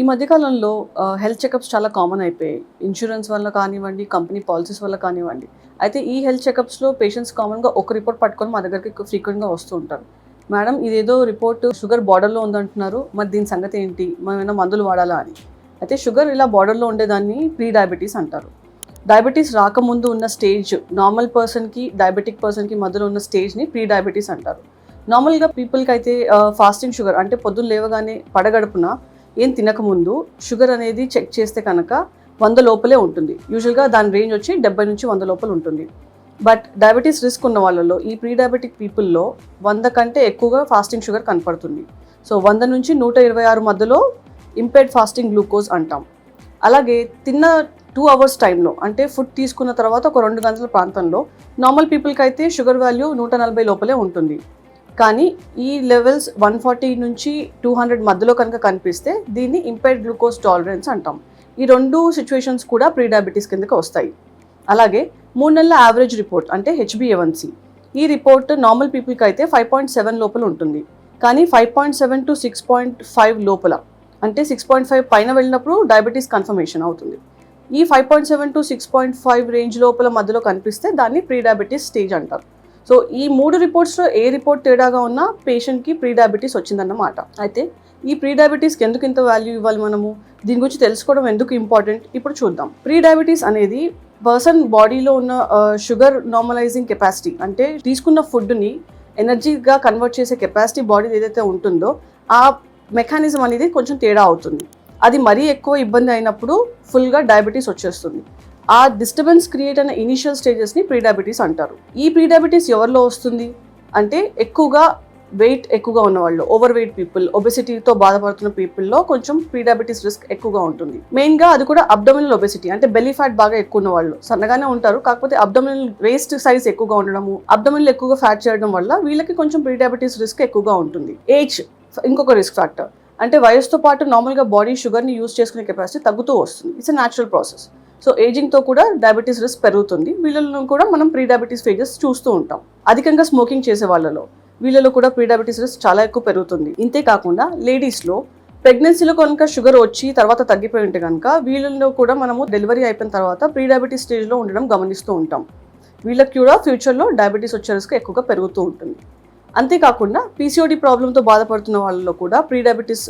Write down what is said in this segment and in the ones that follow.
ఈ మధ్యకాలంలో health checkups చాలా కామన్ అయిపోయాయి. ఇన్సూరెన్స్ వల్ల కానివ్వండి కంపెనీ పాలసీస్ వల్ల కానివ్వండి. అయితే ఈ హెల్త్ చెకప్స్లో పేషెంట్స్ కామన్గా ఒక రిపోర్ట్ పట్టుకొని మా దగ్గరికి ఫ్రీక్వెంట్గా వస్తూ ఉంటారు. మేడం ఇదేదో రిపోర్ట్ షుగర్ బార్డర్లో ఉందంటున్నారు. మరి దీని సంగతి ఏంటి? మనం ఏమైనా మందులు వాడాలా అని. అయితే షుగర్ ఇలా బార్డర్లో ఉండేదాన్ని ప్రీ డయాబెటీస్ అంటారు. డయాబెటీస్ రాకముందు ఉన్న స్టేజ్ నార్మల్ పర్సన్కి డయాబెటిక్ పర్సన్కి మధ్యలో ఉన్న స్టేజ్ని ప్రీ డయాబెటీస్ అంటారు. నార్మల్గా పీపుల్కి అయితే ఫాస్టింగ్ షుగర్ అంటే పొద్దున్న లేవగానే పడగడుపున ఏం తినకముందు షుగర్ అనేది చెక్ చేస్తే కనుక వంద లోపలే ఉంటుంది. యూజువల్గా దాని రేంజ్ వచ్చి డెబ్బై నుంచి వంద లోపల ఉంటుంది. బట్ డయాబెటీస్ రిస్క్ ఉన్న వాళ్ళలో ఈ ప్రీ డయాబెటిక్ పీపుల్లో వంద కంటే ఎక్కువగా ఫాస్టింగ్ షుగర్ కనపడుతుంది. సో వంద నుంచి నూట ఇరవై ఆరు మధ్యలో ఇంపేర్డ్ ఫాస్టింగ్ గ్లూకోజ్ అంటాం. అలాగే తిన్న టూ అవర్స్ టైంలో అంటే ఫుడ్ తీసుకున్న తర్వాత ఒక రెండు గంటల ప్రాంతంలో నార్మల్ పీపుల్కి అయితే షుగర్ వాల్యూ నూట నలభై లోపలే ఉంటుంది. కానీ ఈ లెవెల్స్ వన్ ఫార్టీ నుంచి టూ హండ్రెడ్ మధ్యలో కనుక కనిపిస్తే దీన్ని ఇంపైర్డ్ గ్లూకోజ్ టాలరెన్స్ అంటాం. ఈ రెండు సిచ్యువేషన్స్ కూడా ప్రీ డయాబెటీస్ కిందకి వస్తాయి. అలాగే మూడు నెలల యావరేజ్ రిపోర్ట్ అంటే హెచ్బిఏవన్సి ఈ రిపోర్ట్ నార్మల్ పీపుల్కి అయితే ఫైవ్ పాయింట్ సెవెన్ లోపల ఉంటుంది. కానీ five point seven to six point five లోపల అంటే సిక్స్ పాయింట్ ఫైవ్ పైన వెళ్ళినప్పుడు డయాబెటీస్ కన్ఫర్మేషన్ అవుతుంది. ఈ five point seven to six point five range లోపల మధ్యలో కనిపిస్తే దాన్ని ప్రీ డయాబెటీస్ స్టేజ్ అంటారు. సో ఈ మూడు రిపోర్ట్స్లో ఏ రిపోర్ట్ తేడాగా ఉన్నా పేషెంట్కి ప్రీ డయాబెటీస్ వచ్చిందన్నమాట. అయితే ఈ ప్రీ డయాబెటీస్కి ఎందుకు ఇంత వాల్యూ ఇవ్వాలి మనము? దీని గురించి తెలుసుకోవడం ఎందుకు ఇంపార్టెంట్? ఇప్పుడు చూద్దాం. ప్రీ డయాబెటీస్ అనేది పర్సన్ బాడీలో ఉన్న షుగర్ నార్మలైజింగ్ కెపాసిటీ అంటే తీసుకున్న ఫుడ్ని ఎనర్జీగా కన్వర్ట్ చేసే కెపాసిటీ బాడీ ఏదైతే ఉంటుందో ఆ మెకానిజం అనేది కొంచెం తేడా అవుతుంది. అది మరీ ఎక్కువ ఇబ్బంది అయినప్పుడు ఫుల్గా డయాబెటీస్ వచ్చేస్తుంది. ఆ డిస్టర్బెన్స్ క్రియేట్ అయిన ఇనిషియల్ స్టేజెస్ని ప్రీడయాబెటీస్ అంటారు. ఈ ప్రీడయాబెటీస్ ఎవరిలో వస్తుంది? అంటే ఎక్కువగా వెయిట్ ఎక్కువగా ఉన్న వాళ్ళు ఓవర్ వెయిట్ పీపుల్ ఒబెసిటీతో బాధపడుతున్న పీపుల్లో కొంచెం ప్రీడయాబెటీస్ రిస్క్ ఎక్కువగా ఉంటుంది. మెయిన్గా అది కూడా అబ్డమినల్ ఒబెసిటీ అంటే బెల్లీ ఫ్యాట్ బాగా ఎక్కువ ఉన్న వాళ్ళు సన్నగానే ఉంటారు కాకపోతే అబ్డమినల్ వేస్ట్ సైజ్ ఎక్కువగా ఉండడము అబ్డమినల్ ఎక్కువగా ఫ్యాట్ చేయడం వల్ల వీళ్ళకి కొంచెం ప్రీడయాబెటీస్ రిస్క్ ఎక్కువగా ఉంటుంది. ఏజ్ ఇంకొక రిస్క్ ఫ్యాక్టర్ అంటే వయసుతో పాటు నార్మల్గా బాడీ షుగర్ని యూజ్ చేసుకునే కెపాసిటీ తగ్గుతూ వస్తుంది. ఇట్స్ న్యాచురల్ ప్రాసెస్ సో ఏజింగ్తో కూడా డయాబెటీస్ రిస్క్ పెరుగుతుంది. వీళ్ళలో కూడా మనం ప్రీ డయాబెటీస్ ఫేజెస్ చూస్తూ ఉంటాం. అధికంగా స్మోకింగ్ చేసే వాళ్ళలో వీళ్ళలో కూడా ప్రీ డయాబెటీస్ రిస్క్ చాలా ఎక్కువ పెరుగుతుంది. ఇంతే కాకుండా లేడీస్లో ప్రెగ్నెన్సీలో కనుక షుగర్ వచ్చి తర్వాత తగ్గిపోయి ఉంటే కనుక వీళ్ళలో కూడా మనము డెలివరీ అయిపోయిన తర్వాత ప్రీ డయాబెటీస్ స్టేజ్లో ఉండడం గమనిస్తూ ఉంటాం. వీళ్ళకి కూడా ఫ్యూచర్లో డయాబెటీస్ వచ్చే రిస్క్ ఎక్కువగా పెరుగుతూ ఉంటుంది. అంతేకాకుండా పీసీఓడి ప్రాబ్లంతో బాధపడుతున్న వాళ్ళలో కూడా ప్రీ డయాబెటీస్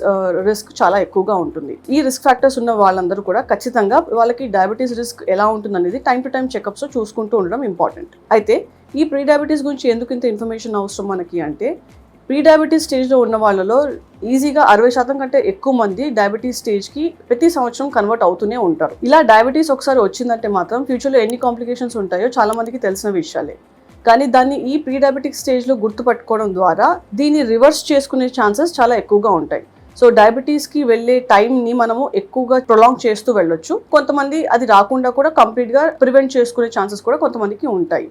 రిస్క్ చాలా ఎక్కువగా ఉంటుంది. ఈ రిస్క్ ఫ్యాక్టర్స్ ఉన్న వాళ్ళందరూ కూడా ఖచ్చితంగా వాళ్ళకి డయాబెటీస్ రిస్క్ ఎలా ఉంటుంది అనేది టైం టు టైం చెకప్స్ చూసుకుంటూ ఉండడం ఇంపార్టెంట్. అయితే ఈ ప్రీ డయాబెటీస్ గురించి ఎందుకు ఇంత ఇన్ఫర్మేషన్ అవసరం మనకి అంటే ప్రీ డయాబెటీస్ స్టేజ్లో ఉన్న వాళ్ళలో ఈజీగా అరవై శాతం కంటే ఎక్కువ మంది డయాబెటీస్ స్టేజ్కి ప్రతి సంవత్సరం కన్వర్ట్ అవుతూనే ఉంటారు. ఇలా డయాబెటీస్ ఒకసారి వచ్చిందంటే మాత్రం ఫ్యూచర్లో ఎన్ని కాంప్లికేషన్స్ ఉంటాయో చాలా మందికి తెలిసిన విషయాలే. కానీ దాన్ని ఈ ప్రీడయాబెటిక్ స్టేజ్లో గుర్తుపట్టుకోవడం ద్వారా దీన్ని రివర్స్ చేసుకునే ఛాన్సెస్ చాలా ఎక్కువగా ఉంటాయి. సో డయాబెటీస్కి వెళ్ళే టైంని మనము ఎక్కువగా ప్రొలాంగ్ చేస్తూ వెళ్ళొచ్చు. కొంతమంది అది రాకుండా కూడా కంప్లీట్గా ప్రివెంట్ చేసుకునే ఛాన్సెస్ కూడా కొంతమందికి ఉంటాయి.